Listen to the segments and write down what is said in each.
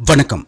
வணக்கம்.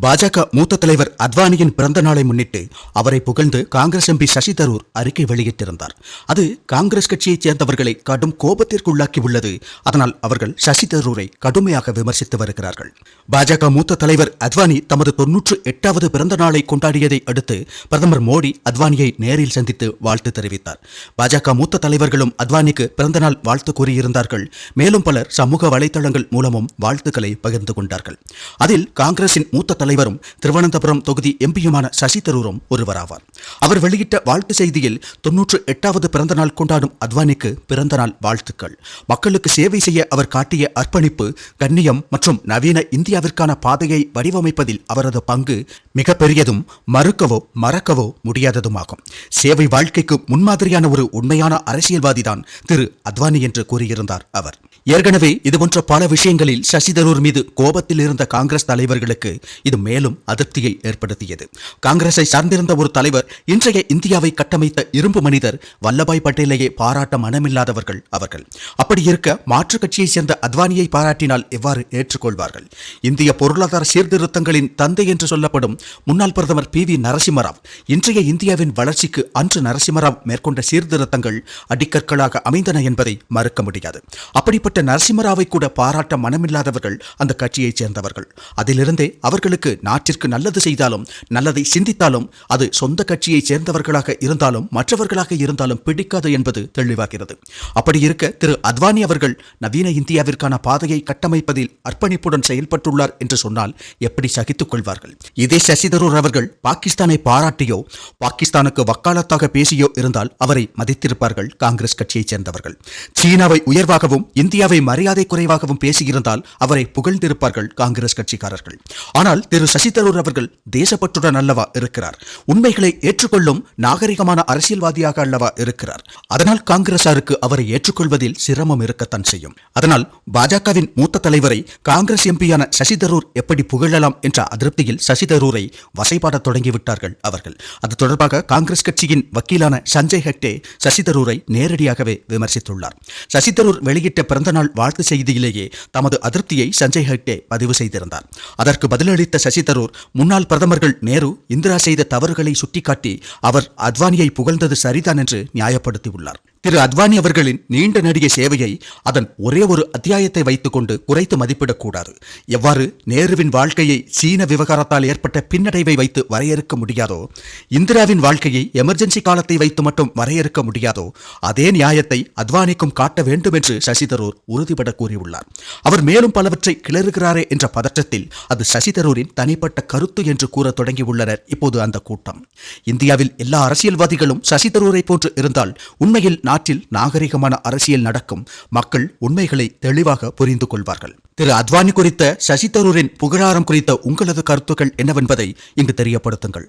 பாஜக மூத்த தலைவர் அத்வானியின் பிறந்த நாளை முன்னிட்டு அவரை புகழ்ந்து காங்கிரஸ் எம்பி சசி தரூர் அறிக்கை வெளியிட்டிருந்தார். அது காங்கிரஸ் கட்சியைச் சேர்ந்தவர்களை கடும் கோபத்திற்குள்ளாக்கி உள்ளது அதனால் அவர்கள் சசி தரூரை கடுமையாக விமர்சித்து வருகிறார்கள். பாஜக மூத்த தலைவர் அத்வானி தமது தொன்னூற்று எட்டாவது பிறந்த நாளை கொண்டாடியதை அடுத்து பிரதமர் மோடி அத்வானியை நேரில் சந்தித்து வாழ்த்து தெரிவித்தார். பாஜக மூத்த தலைவர்களும் அத்வானிக்கு பிறந்தநாள் வாழ்த்து கூறியிருந்தார்கள். மேலும் பலர் சமூக வலைதளங்கள் மூலமும் வாழ்த்துக்களை பகிர்ந்து கொண்டார்கள். அதில் காங்கிரசின் மூத்த தலைவரும் திருவனந்தபுரம் தொகுதி எம்பியுமான சசி தரூரும் ஒருவராவார். அவர் வெளியிட்ட வாழ்த்து செய்தியில் தொன்னூற்று எட்டாவது பிறந்த நாள் கொண்டாடும் அத்வானிக்கு பிறந்த நாள் வாழ்த்துக்கள். மக்களுக்கு சேவை செய்ய அவர் காட்டிய அர்ப்பணிப்பு கண்ணியம் மற்றும் நவீன இந்தியாவிற்கான பாதையை வடிவமைப்பதில் அவரது பங்கு மிக பெரியதும் மறுக்கவோ மறக்கவோ முடியாததுமாகும். சேவை வாழ்க்கைக்கு முன்மாதிரியான ஒரு உண்மையான அரசியல்வாதிதான் திரு அத்வானி என்று கூறியிருந்தார் அவர். ஏற்கனவே இதுபோன்ற பல விஷயங்களில் சசி தரூர் மீது கோபத்தில் இருந்த காங்கிரஸ் தலைவர்களுக்கு இது மேலும் அதிருப்தியை ஏற்படுத்தியது. காங்கிரஸை சார்ந்திருந்த ஒரு தலைவர் இன்றைய இந்தியாவை கட்டமைத்த இரும்பு மனிதர் வல்லபாய் பட்டேலையே பாராட்ட மனமில்லாதவர்கள் அவர்கள். அப்படி இருக்க மாற்றுக் கட்சியைச் சேர்ந்த அத்வானியை பாராட்டினால் எவ்வாறு ஏற்றுக்கொள்வார்கள்? இந்திய பொருளாதார சீர்திருத்தங்களின் தந்தை என்று சொல்லப்படும் முன்னாள் பிரதமர் பி. வி. நரசிம்மராவ் இன்றைய இந்தியாவின் வளர்ச்சிக்கு அன்று நரசிம்மராவ் மேற்கொண்ட சீர்திருத்தங்கள் அடிக்கற்களாக அமைந்தன என்பதை மறுக்க முடியாது. அப்படிப்பட்ட அப்படிப்பட்ட நரசிம்மராவை கூட பாராட்ட மனமில்லாதவர்கள் அந்த கட்சியைச் சேர்ந்தவர்கள். அதிலிருந்தே அவர்களுக்கு நாட்டிற்கு நல்லது செய்தாலும் நல்லதை சிந்தித்தாலும் அது சொந்த கட்சியைச் சேர்ந்தவர்களாக இருந்தாலும் மற்றவர்களாக இருந்தாலும் பிடிக்காது என்பது தெளிவாகிறது. அப்படி இருக்க திரு அத்வானி அவர்கள் நவீன இந்தியாவிற்கான பாதையை கட்டமைப்பதில் அர்ப்பணிப்புடன் செயல்பட்டுள்ளார் என்று சொன்னால் எப்படி சகித்துக் கொள்வார்கள்? இதே சசிதரூர் அவர்கள் பாகிஸ்தானை பாராட்டியோ பாகிஸ்தானுக்கு வக்காலத்தாக பேசியோ இருந்தால் அவரை மதித்திருப்பார்கள் காங்கிரஸ் கட்சியைச் சேர்ந்தவர்கள். சீனாவை உயர்வாகவும் இந்தியாவை மரியாதை குறைவாகவும் பேசியிருந்தால் அவரை புகழ்ந்திருப்பார்கள் காங்கிரஸ் கட்சிக்காரர்கள். ஆனால் திரு சசி தரூர் அவர்கள் தேசப்பற்றுடன் அல்லவா இருக்கிறார். உண்மைகளை ஏற்றுக்கொள்ளும் நாகரிகமான அரசியல்வாதியாக அல்லவா இருக்கிறார். அதனால் காங்கிரசாருக்கு அவரை ஏற்றுக்கொள்வதில் சிரமம் இருக்கத்தான் செய்யும். அதனால் பாஜகவின் மூத்த தலைவரை காங்கிரஸ் எம்பியான சசி தரூர் எப்படி புகழலாம் என்ற அதிருப்தியில் சசி தரூரை வசைபாடத் தொடங்கிவிட்டார்கள் அவர்கள். அது தொடர்பாக காங்கிரஸ் கட்சியின் வக்கீலான சஞ்சய் ஹெக்டே சசி தரூரை நேரடியாகவே விமர்சித்துள்ளார். சசி தரூர் வெளியிட்ட நாள் வாழ்த்து செய்தியிலேயே தமது அதிருப்தியை சஞ்சய் ஹெக்டே பதிவு செய்திருந்தார். அதற்கு பதிலளித்த சசி தரூர் முன்னாள் பிரதமர்கள் நேரு இந்திரா செய்த தவறுகளை சுட்டிக்காட்டி அவர் அத்வானியை புகழ்ந்தது சரிதான் என்று நியாயப்படுத்தியுள்ளார். திரு அத்வானி அவர்களின் நீண்ட நடிகை சேவையை அதன் ஒரே ஒரு அத்தியாயத்தை வைத்துக்கொண்டு குறைத்து மதிப்பிடக்கூடாது. எவ்வாறு நேருவின் வாழ்க்கையை சீன விவகாரத்தால் ஏற்பட்ட பின்னடைவை வைத்து வரையறுக்க முடியாதோ இந்திராவின் வாழ்க்கையை எமர்ஜென்சி காலத்தை வைத்து மட்டும் வரையறுக்க முடியாதோ அதே நியாயத்தை அத்வானிக்கும் காட்ட வேண்டும் என்று சசி தரூர் உறுதிபட கூறியுள்ளார். அவர் மேலும் பலவற்றை கிளறுகிறாரே என்ற பதற்றத்தில் அது சசி தரூரின் தனிப்பட்ட கருத்து என்று கூற தொடங்கியுள்ளனர் இப்போது அந்த கூட்டம். இந்தியாவில் எல்லா அரசியல்வாதிகளும் சசி தரூரை போன்று இருந்தால் உண்மையில் நாட்டில் நாகரிகமான அரசியல் நடக்கும் மக்கள் உண்மைகளை தெளிவாக புரிந்து கொள்வார்கள். திரு அத்வானி குறித்த சசி தரூரின் புகழாரம் குறித்த உங்களது கருத்துக்கள் என்னவென்பதை இங்கு தெரியப்படுத்துங்கள்.